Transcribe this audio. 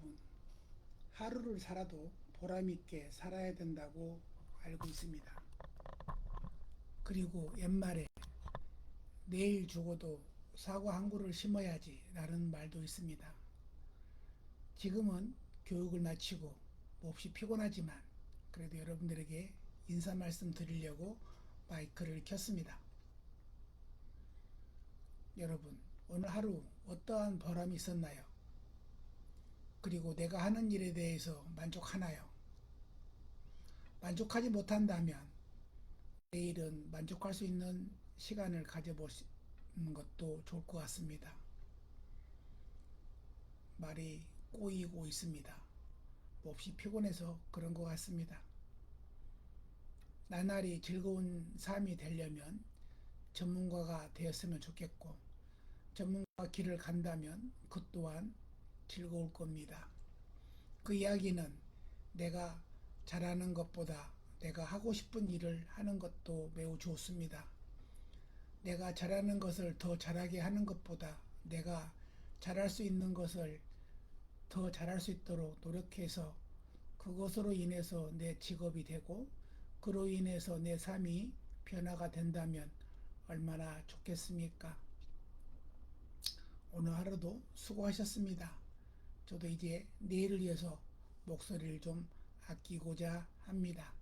여러분, 하루를 살아도 보람있게 살아야 된다고 알고 있습니다. 그리고 옛말에 내일 죽어도 사과 한 그루를 심어야지 라는 말도 있습니다. 지금은 교육을 마치고 몹시 피곤하지만 그래도 여러분들에게 인사 말씀 드리려고 마이크를 켰습니다. 여러분, 오늘 하루 어떠한 보람이 있었나요? 그리고 내가 하는 일에 대해서 만족하나요? 만족하지 못한다면 내일은 만족할 수 있는 시간을 가져보시는 것도 좋을 것 같습니다. 말이 꼬이고 있습니다. 몹시 피곤해서 그런 것 같습니다. 나날이 즐거운 삶이 되려면 전문가가 되었으면 좋겠고 전문가 길을 간다면 그 또한 즐거울 겁니다. 그 이야기는 내가 잘하는 것보다 내가 하고 싶은 일을 하는 것도 매우 좋습니다. 내가 잘하는 것을 더 잘하게 하는 것보다 내가 잘할 수 있는 것을 더 잘할 수 있도록 노력해서 그것으로 인해서 내 직업이 되고 그로 인해서 내 삶이 변화가 된다면 얼마나 좋겠습니까? 오늘 하루도 수고하셨습니다. 저도 이제 내일을 위해서 목소리를 좀 아끼고자 합니다.